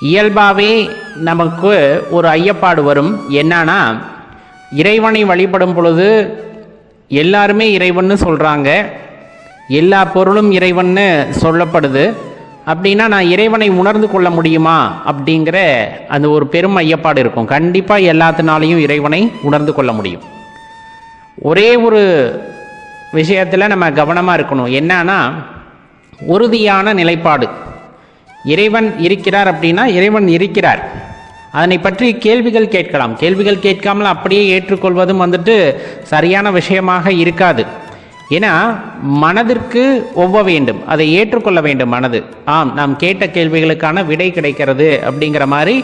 இயல்பாகவே நமக்கு ஒரு ஐயப்பாடு வரும். என்னன்னா இறைவனை வழிபடும் பொழுது எல்லாருமே இறைவன்னு சொல்கிறாங்க எல்லா பொருளும் இறைவன்னு சொல்லப்படுது. அப்படின்னா நான் இறைவனை உணர்ந்து கொள்ள முடியுமா? அப்படிங்கிற அந்த ஒரு பெரும் ஐயப்பாடு இருக்கும். கண்டிப்பாக எல்லாத்தினாலையும் இறைவனை உணர்ந்து கொள்ள முடியும். ஒரே ஒரு விஷயத்தில் நம்ம கவனமாக இருக்கணும். என்னன்னா உறுதியான நிலைப்பாடு. இறைவன் இருக்கிறார் அப்படின்னா இறைவன் இருக்கிறார். அதனை பற்றி கேள்விகள் கேட்கலாம். கேள்விகள் கேட்காமல் அப்படியே ஏற்றுக்கொள்வதும் வந்துட்டு சரியான விஷயமாக இருக்காது. ஏன்னா மனதிற்கு ஒவ்வ வேண்டும். அதை ஏற்றுக்கொள்ள வேண்டும் மனது. ஆம் நாம் கேட்ட கேள்விகளுக்கான விடை கிடைக்கிறது அப்படிங்கிற மாதிரி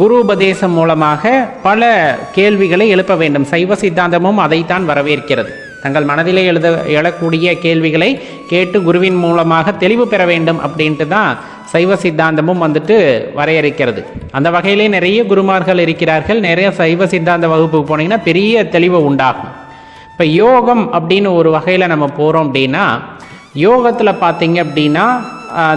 குரு உபதேசம் மூலமாக பல கேள்விகளை எழுப்ப வேண்டும். சைவ சித்தாந்தமும் அதைத்தான் வரவேற்கிறது. தங்கள் மனதிலே எழுத எழக்கூடிய கேள்விகளை கேட்டு குருவின் மூலமாக தெளிவு பெற வேண்டும் அப்படின்ட்டு தான் சைவ சித்தாந்தமும் வந்துட்டு வரையறுக்கிறது. அந்த வகையிலே நிறைய குருமார்கள் இருக்கிறார்கள். நிறைய சைவ சித்தாந்த வகுப்புக்கு போனீங்கன்னா பெரிய தெளிவு உண்டாகும். இப்போ யோகம் அப்படின்னு ஒரு வகையில் நம்ம போகிறோம் அப்படின்னா யோகத்தில் பார்த்தீங்க அப்படின்னா ஆஹ்,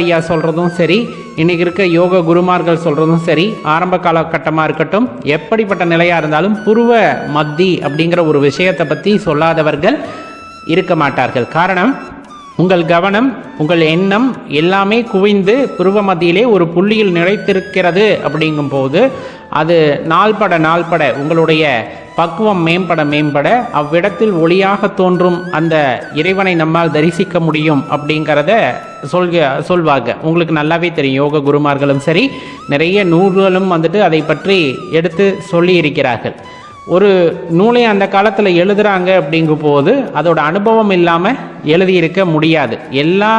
ஐயா சொல்கிறதும் சரி இன்றைக்கி இருக்க யோக குருமார்கள் சொல்கிறதும் சரி ஆரம்ப காலகட்டமாக இருக்கட்டும் எப்படிப்பட்ட நிலையாக இருந்தாலும் புருவ மத்தி அப்படிங்கிற ஒரு விஷயத்தை பற்றி சொல்லாதவர்கள் இருக்க மாட்டார்கள். காரணம் உங்கள் கவனம் உங்கள் எண்ணம் எல்லாமே குவிந்து புருவ மத்தியிலே ஒரு புள்ளியில் நிலைத்திருக்கிறது அப்படிங்கும்போது அது நாள்பட நாள்பட உங்களுடைய பக்குவம் மேம்பட மேம்பட அவ்விடத்தில் ஒளியாக தோன்றும் அந்த இறைவனை நம்மால் தரிசிக்க முடியும் அப்படிங்கிறத சொல்க சொல்வாங்க. உங்களுக்கு நல்லாவே தெரியும். யோக குருமார்களும் சரி நிறைய நூல்களும் வந்துட்டு அதை பற்றி எடுத்து சொல்லி இருக்கிறார்கள் ஒரு நூலை அந்த காலத்தில் எழுதுறாங்க அப்படிங்கும் போது அதோட அனுபவம் இல்லாமல் எழுதியிருக்க முடியாது. எல்லா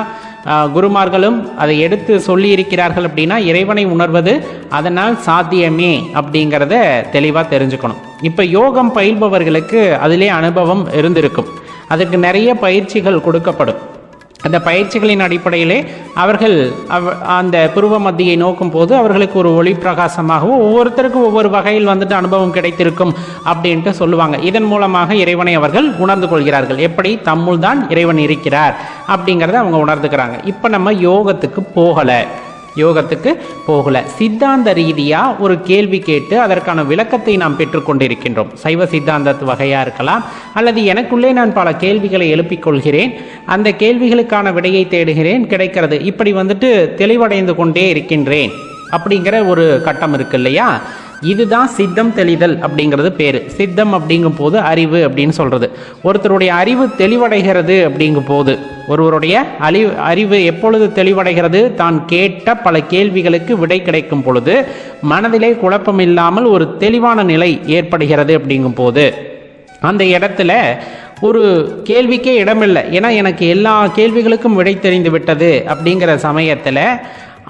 குருமார்களும் அதை எடுத்து சொல்லி இருக்கிறார்கள் அப்படின்னா இறைவனை உணர்வது அதனால் சாத்தியமே அப்படிங்கிறத தெளிவாக தெரிஞ்சுக்கணும். இப்போ யோகம் பயில்பவர்களுக்கு அதிலே அனுபவம் இருந்திருக்கும். அதுக்கு நிறைய பயிற்சிகள் கொடுக்கப்படும். அந்த பயிற்சிகளின் அடிப்படையிலே அவர்கள் அவ் அந்த புருவ மத்தியை நோக்கும் போது அவர்களுக்கு ஒரு ஒளி பிரகாசமாகவும் ஒவ்வொருத்தருக்கும் ஒவ்வொரு வகையில் வந்துட்டு அனுபவம் கிடைத்திருக்கும் அப்படின்ட்டு சொல்லுவாங்க. இதன் மூலமாக இறைவனை அவர்கள் உணர்ந்து கொள்கிறார்கள். எப்படி? தம்முள் தான் இறைவன் இருக்கிறார் அப்படிங்கிறத அவங்க உணர்ந்துக்கிறாங்க. இப்போ நம்ம யோகத்துக்கு போகலை. யோகத்துக்கு போகல. சித்தாந்த ரீதியா ஒரு கேள்வி கேட்டு அதற்கான விளக்கத்தை நாம் பெற்றுக்கொண்டிருக்கின்றோம் சைவ சித்தாந்த வகையா இருக்கலாம் அல்லது எனக்குள்ளே நான் பல கேள்விகளை எழுப்பிக் கொள்கிறேன். அந்த கேள்விகளுக்கான விடையை தேடுகிறேன். கிடைக்கிறது. இப்படி வந்துட்டு தெளிவடைந்து கொண்டே இருக்கின்றேன். அப்படிங்கிற ஒரு கட்டம் இருக்கு இல்லையா? இதுதான் சித்தம் தெளிதல் அப்படிங்கிறது பேர். சித்தம் அப்படிங்கும் போது அறிவு அப்படின்னு சொல்றது. ஒருத்தருடைய அறிவு தெளிவடைகிறது அப்படிங்கும் போது ஒருவருடைய அறிவு அறிவு எப்பொழுது தெளிவடைகிறது? தான் கேட்ட பல கேள்விகளுக்கு விடை கிடைக்கும் பொழுது மனதிலே குழப்பம் இல்லாமல் ஒரு தெளிவான நிலை ஏற்படுகிறது அப்படிங்கும் போது அந்த இடத்துல ஒரு கேள்விக்கே இடமில்லை. ஏன்னா எனக்கு எல்லா கேள்விகளுக்கும் விடை தெரிந்து விட்டது அப்படிங்கிற சமயத்தில்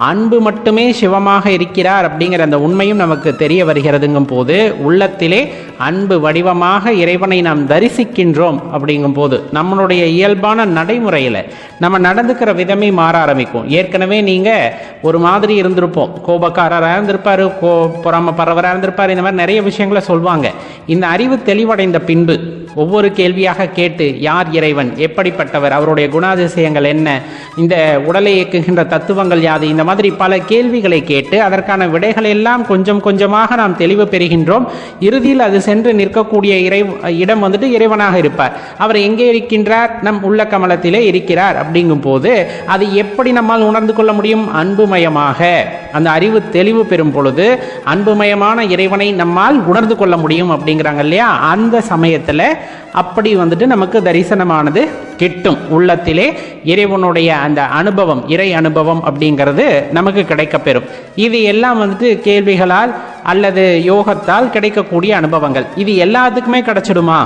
அன்பு மட்டுமே சிவமாக இருக்கிறார் அப்படிங்கிற அந்த உண்மையும் நமக்கு தெரிய வருகிறதுங்கும் போது உள்ளத்திலே அன்பு வடிவமாக இறைவனை நாம் தரிசிக்கின்றோம் அப்படிங்கும் போது நம்மளுடைய இயல்பான நடைமுறையில் நம்ம நடந்துக்கிற விதமே மாற ஆரம்பிக்கும். ஏற்கனவே நீங்கள் ஒரு மாதிரி இருந்திருப்போம். கோபக்காரராக இருந்திருப்பாரு கோ பொறாம பரவராக இருந்திருப்பார் இந்த மாதிரி நிறைய விஷயங்களை சொல்லுவாங்க இந்த அறிவு தெளிவடைந்த பின்பு ஒவ்வொரு கேள்வியாக கேட்டு யார் இறைவன் எப்படிப்பட்டவர் அவருடைய குணாதிசயங்கள் என்ன இந்த உடலை இயக்குகின்ற தத்துவங்கள் யாது இந்த மாதிரி பல கேள்விகளை கேட்டு அதற்கான விடைகள் எல்லாம் கொஞ்சம் கொஞ்சமாக நாம் தெளிவு பெறுகின்றோம். இறுதியில் அது சென்று நிற்கக்கூடிய இறை இடம் வந்துட்டு இறைவனாக இருப்பார். அவர் எங்கே இருக்கின்றார்? நம் உள்ள கமலத்திலே இருக்கிறார். அப்படிங்கும் போது அது எப்படி நம்மால் உணர்ந்து கொள்ள முடியும்? அன்புமயமாக. அந்த அறிவு தெளிவு பெறும் பொழுது அன்புமயமான இறைவனை நம்மால் உணர்ந்து கொள்ள முடியும் அப்படிங்கிறாங்க இல்லையா? அந்த சமயத்தில் அப்படி வந்துட்டு நமக்கு தரிசனமானது கிட்டும். உள்ளத்திலே இறைவனுடைய அந்த அனுபவம் இறை அனுபவம் அப்படிங்கிறது நமக்கு கிடைக்கப்பெறும். இது எல்லாம் வந்துட்டு கேள்விகளால் அல்லது யோகத்தால் கிடைக்கக்கூடிய அனுபவங்கள். இது எல்லாத்துக்குமே கிடைச்சிடுமா?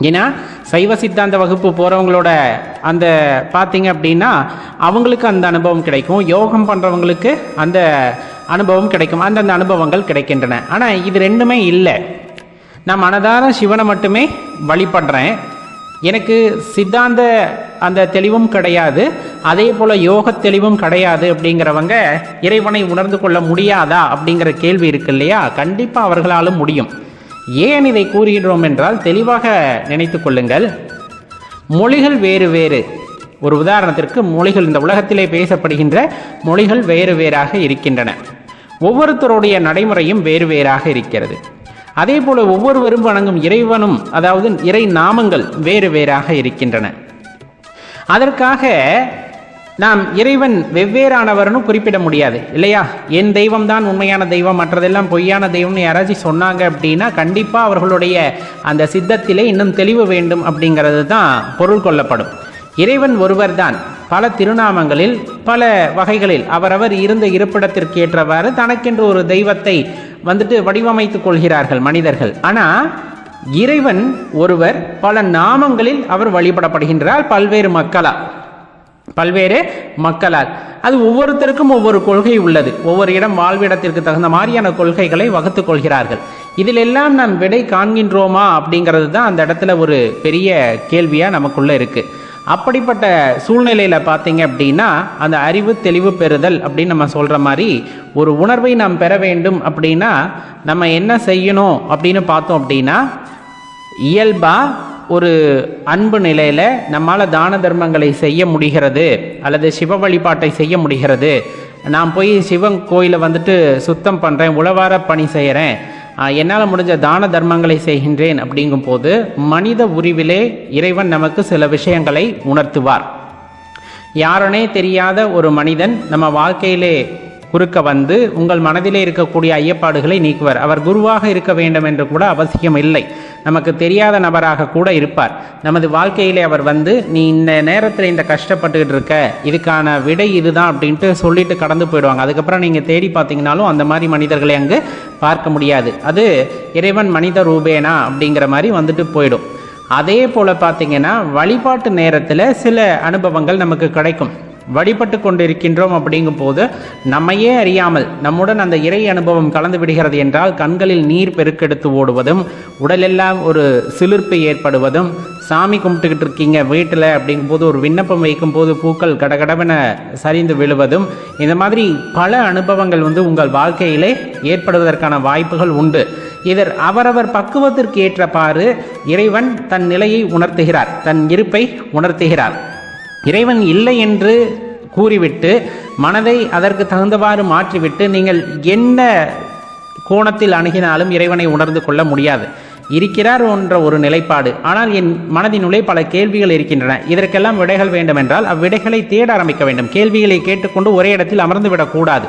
ஏன்னா சைவ சித்தாந்த வகுப்பு போகிறவங்களோட அந்த பார்த்தீங்க அப்படின்னா அவங்களுக்கு அந்த அனுபவம் கிடைக்கும். யோகம் பண்ணுறவங்களுக்கு அந்த அனுபவம் கிடைக்கும். அந்தந்த அனுபவங்கள் கிடைக்கின்றன. ஆனால் இது ரெண்டுமே இல்லை. நான் மனதார சிவனை மட்டுமே வழிபடுறேன். எனக்கு சித்தாந்த அந்த தெளிவும் கிடையாது. அதே போல் யோக தெளிவும் கிடையாது அப்படிங்கிறவங்க இறைவனை உணர்ந்து கொள்ள முடியாதா அப்படிங்கிற கேள்வி இருக்கு இல்லையா? கண்டிப்பாக அவர்களாலும் முடியும். ஏன் இதை கூறுகின்றோம் என்றால் தெளிவாக நினைத்து கொள்ளுங்கள். மொழிகள் வேறு வேறு. ஒரு உதாரணத்திற்கு மொழிகள் இந்த உலகத்திலே பேசப்படுகின்ற மொழிகள் வேறு வேறாக இருக்கின்றன. ஒவ்வொருத்தருடைய நடைமுறையும் வேறு வேறாக இருக்கிறது. அதே போல ஒவ்வொருவரும் வணங்கும் இறைவனும் அதாவது இறை நாமங்கள் வேறு வேறாக இருக்கின்றன. அதற்காக நாம் இறைவன் வெவ்வேறானவர்னு குறிப்பிட முடியாது இல்லையா? என் தெய்வம் தான் உண்மையான தெய்வம் மற்றதெல்லாம் பொய்யான தெய்வம்னு யாராச்சும் சொன்னாங்க அப்படின்னா கண்டிப்பாக அவர்களுடைய அந்த சித்தத்திலே இன்னும் தெளிவு வேண்டும் அப்படிங்கிறது தான் பொருள் கொள்ளப்படும். இறைவன் ஒருவர்தான். பல திருநாமங்களில் பல வகைகளில் அவரவர் இருந்த இருப்பிடத்திற்கு ஏற்றவாறு தனக்கென்று ஒரு தெய்வத்தை வந்துட்டு வடிவமைத்துக் கொள்கிறார்கள் மனிதர்கள். ஆனால் இறைவன் ஒருவர் பல நாமங்களில் அவர் வழிபடப்படுகின்றார் பல்வேறு மக்களால் பல்வேறு மக்களால். அது ஒவ்வொருத்தருக்கும் ஒவ்வொரு கொள்கை உள்ளது. ஒவ்வொரு இடம் வாழ்விடத்திற்கு தகுந்த மாதிரியான கொள்கைகளை வகுத்துக் கொள்கிறார்கள். இதிலெல்லாம் நாம் விடை காண்கின்றோமா அப்படிங்கிறது தான் அந்த இடத்துல ஒரு பெரிய கேள்வியாக நமக்குள்ளே இருக்குது அப்படிப்பட்ட சூழ்நிலையில் பார்த்தீங்க அப்படின்னா அந்த அறிவு தெளிவு பெறுதல் அப்படின்னு நம்ம சொல்கிற மாதிரி ஒரு உணர்வை நாம் பெற வேண்டும் அப்படின்னா நம்ம என்ன செய்யணும் அப்படின்னு பார்த்தோம் அப்படின்னா இயல்பாக ஒரு அன்பு நிலையில் நம்மால் தான தர்மங்களை செய்ய முடிகிறது அல்லது சிவ வழிபாட்டை செய்ய முடிகிறது. நான் போய் சிவன் கோயிலை வந்துட்டு சுத்தம் பண்ணுறேன் உழவார பணி செய்கிறேன் என்னால் முடிஞ்ச தான தர்மங்களை செய்கின்றேன் அப்படிங்கும்போது மனித உருவிலே இறைவன் நமக்கு சில விஷயங்களை உணர்த்துவார். யாருனே தெரியாத ஒரு மனிதன் நம்ம வாழ்க்கையிலே குறுக்க வந்து உங்கள் மனதிலே இருக்கக்கூடிய ஐயப்பாடுகளை நீக்குவார். அவர் குருவாக இருக்க வேண்டும் என்று கூட அவசியம் இல்லை. நமக்கு தெரியாத நபராக கூட இருப்பார். நமது வாழ்க்கையிலே அவர் வந்து நீ இந்த நேரத்தில் இந்த கஷ்டப்பட்டுக்கிட்டு இருக்க இதுக்கான விடை இதுதான் அப்படின்ட்டு சொல்லிட்டு கடந்து போயிடுவாங்க. அதுக்கப்புறம் நீங்கள் தேடி பார்த்தீங்கனாலும் அந்த மாதிரி மனிதர்களை அங்கு பார்க்க முடியாது. அது இறைவன் மனித ரூபேனா அப்படிங்கிற மாதிரி வந்துட்டு போயிடும். அதே போல் பார்த்தீங்கன்னா வழிபாட்டு நேரத்தில் சில அனுபவங்கள் நமக்கு கிடைக்கும். வழிபட்டு கொண்டிருக்கின்றோம் அப்படிங்கும் போது நம்மையே அறியாமல் நம்முடன் அந்த இறை அனுபவம் கலந்து விடுகிறது என்றால் கண்களில் நீர் பெருக்கெடுத்து ஓடுவதும் உடலெல்லாம் ஒரு சிலிர்ப்பு ஏற்படுவதும் சாமி கும்பிட்டுக்கிட்டு இருக்கீங்க வீட்டில் அப்படிங்கும்போது ஒரு விண்ணப்பம் வைக்கும்போது பூக்கள் கடகடவென சரிந்து விழுவதும் இந்த மாதிரி பல அனுபவங்கள் வந்து உங்கள் வாழ்க்கையிலே ஏற்படுவதற்கான வாய்ப்புகள் உண்டு. இதர் அவரவர் பக்குவத்திற்கு ஏற்றப்பாறு இறைவன் தன் நிலையை உணர்த்துகிறார் தன் இருப்பை உணர்த்துகிறார். இறைவன் இல்லை என்று கூறிவிட்டு மனதை அதற்கு தகுந்தவாறு மாற்றிவிட்டு நீங்கள் என்ன கோணத்தில் அணுகினாலும் இறைவனை உணர்ந்து கொள்ள முடியாது. இருக்கிறார் என்ற ஒரு நிலைப்பாடு. ஆனால் என் மனதினுள்ளே பல கேள்விகள் இருக்கின்றன. இதற்கெல்லாம் விடைகள் வேண்டுமென்றால் அவ்விடைகளை தேட ஆரம்பிக்க வேண்டும். கேள்விகளை கேட்டுக்கொண்டு ஒரே இடத்தில் அமர்ந்து விடக்கூடாது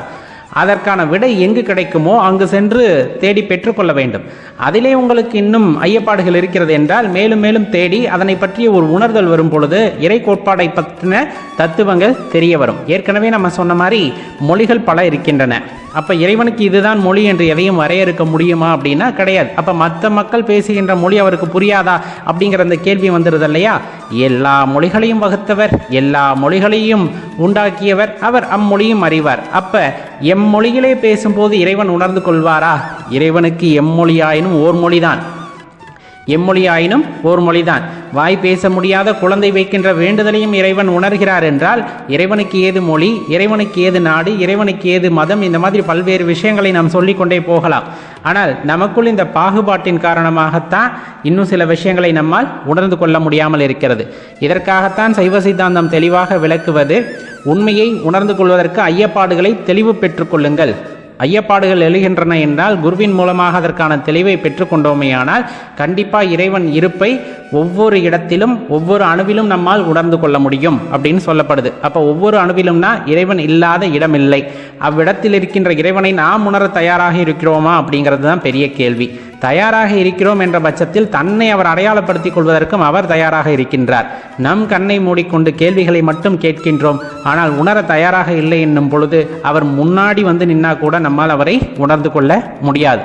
அதற்கான விடை எங்கு கிடைக்குமோ அங்கு சென்று தேடி பெற்றுக்கொள்ள வேண்டும். அதிலே உங்களுக்கு இன்னும் ஐயப்பாடுகள் இருக்கிறது என்றால் மேலும் மேலும் தேடி அதனை பற்றிய ஒரு உணர்தல் வரும் பொழுது இறை கோட்பாடை பற்றின தத்துவங்கள் தெரிய வரும். ஏற்கனவே நம்ம சொன்ன மாதிரி மொழிகள் பல இருக்கின்றன. அப்போ இறைவனுக்கு இதுதான் மொழி என்று எதையும் வரையறுக்க முடியுமா அப்படின்னா கிடையாது. அப்போ மற்ற மக்கள் பேசுகின்ற மொழி அவருக்கு புரியாதா அப்படிங்கிற அந்த கேள்வி வந்துடுது இல்லையா? எல்லா மொழிகளையும் வகுத்தவர் எல்லா மொழிகளையும் உண்டாக்கியவர் அவர் அம்மொழியும் அறிவார். அப்ப எம்மொழியிலே பேசும்போது இறைவன் உணர்ந்து கொள்வாரா? இறைவனுக்கு எம்மொழியாயினும் ஓர் மொழிதான் எம்மொழியாயினும் ஓர் மொழிதான். வாய் பேச முடியாத குழந்தை வைக்கின்ற வேண்டுதலையும் இறைவன் உணர்கிறார் என்றால் இறைவனுக்கு ஏது மொழி இறைவனுக்கு ஏது நாடு இறைவனுக்கு ஏது மதம் இந்த மாதிரி பல்வேறு விஷயங்களை நாம் சொல்லிக்கொண்டே போகலாம். ஆனால் நமக்குள் இந்த பாகுபாட்டின் காரணமாகத்தான் இன்னும் சில விஷயங்களை நம்மால் உணர்ந்து கொள்ள முடியாமல் இருக்கிறது. இதற்காகத்தான் சைவ சித்தாந்தம் தெளிவாக விளக்குவது உண்மையை உணர்ந்து கொள்வதற்கு ஐயப்பாடுகளை தெளிவு பெற்றுக்கொள்ளுங்கள் ஐயப்பாடுகள் எழுகின்றன என்றால் குருவின் மூலமாக அதற்கான தெளிவை பெற்றுக்கொண்டோமேயானால் கண்டிப்பாக இறைவன் இருப்பை ஒவ்வொரு இடத்திலும் ஒவ்வொரு அணுவிலும் நம்மால் உணர்ந்து கொள்ள முடியும் அப்படின்னு சொல்லப்படுது. அப்போ ஒவ்வொரு அணுவிலும்னா இறைவன் இல்லாத இடம் இல்லை அவ்விடத்தில் இருக்கின்ற இறைவனை நாம் உணர தயாராக இருக்கிறோமா அப்படிங்கிறது தான் பெரிய கேள்வி. தயாராக இருக்கிறோம் என்ற பட்சத்தில் தன்னை அவர் அடையாளப்படுத்திக் கொள்வதற்கும் அவர் தயாராக இருக்கின்றார். நம் கண்ணை மூடிக்கொண்டு கேள்விகளை மட்டும் கேட்கின்றோம். ஆனால் உணர தயாராக இல்லை என்னும் பொழுது அவர் முன்னாடி வந்து நின்னா கூட நம்மால் அவரை உணர்ந்து கொள்ள முடியாது.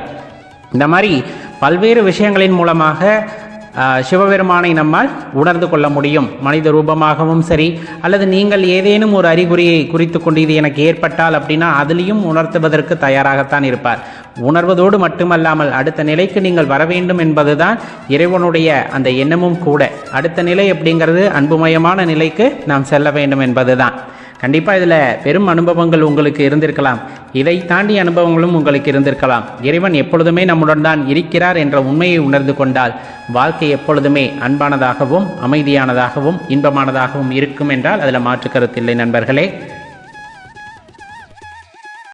இந்த மாதிரி பல்வேறு விஷயங்களின் மூலமாக சிவபெருமானை நம்மால் உணர்ந்து கொள்ள முடியும். மனித ரூபமாகவும் சரி அல்லது நீங்கள் ஏதேனும் ஒரு அறிகுறியை குறித்து கொண்டு இது எனக்கு ஏற்பட்டால் அப்படின்னா அதிலையும் உணர்த்துவதற்கு தயாராகத்தான் இருப்பார். உணர்வதோடு மட்டுமல்லாமல் அடுத்த நிலைக்கு நீங்கள் வர வேண்டும் என்பதுதான் இறைவனுடைய அந்த எண்ணமும் கூட. அடுத்த நிலை அப்படிங்கிறது அன்புமயமான நிலைக்கு நாம் செல்ல வேண்டும் என்பதுதான். கண்டிப்பாக இதில் பெரும் அனுபவங்கள் உங்களுக்கு இருந்திருக்கலாம். இதை தாண்டி அனுபவங்களும் உங்களுக்கு இருந்திருக்கலாம். இறைவன் எப்பொழுதுமே நம்முடன் தான் இருக்கிறார் என்ற உண்மையை உணர்ந்து கொண்டால் வாழ்க்கை எப்பொழுதுமே அன்பானதாகவும் அமைதியானதாகவும் இன்பமானதாகவும் இருக்கும் என்றால் அதில் மாற்று கருத்தில்லை நண்பர்களே.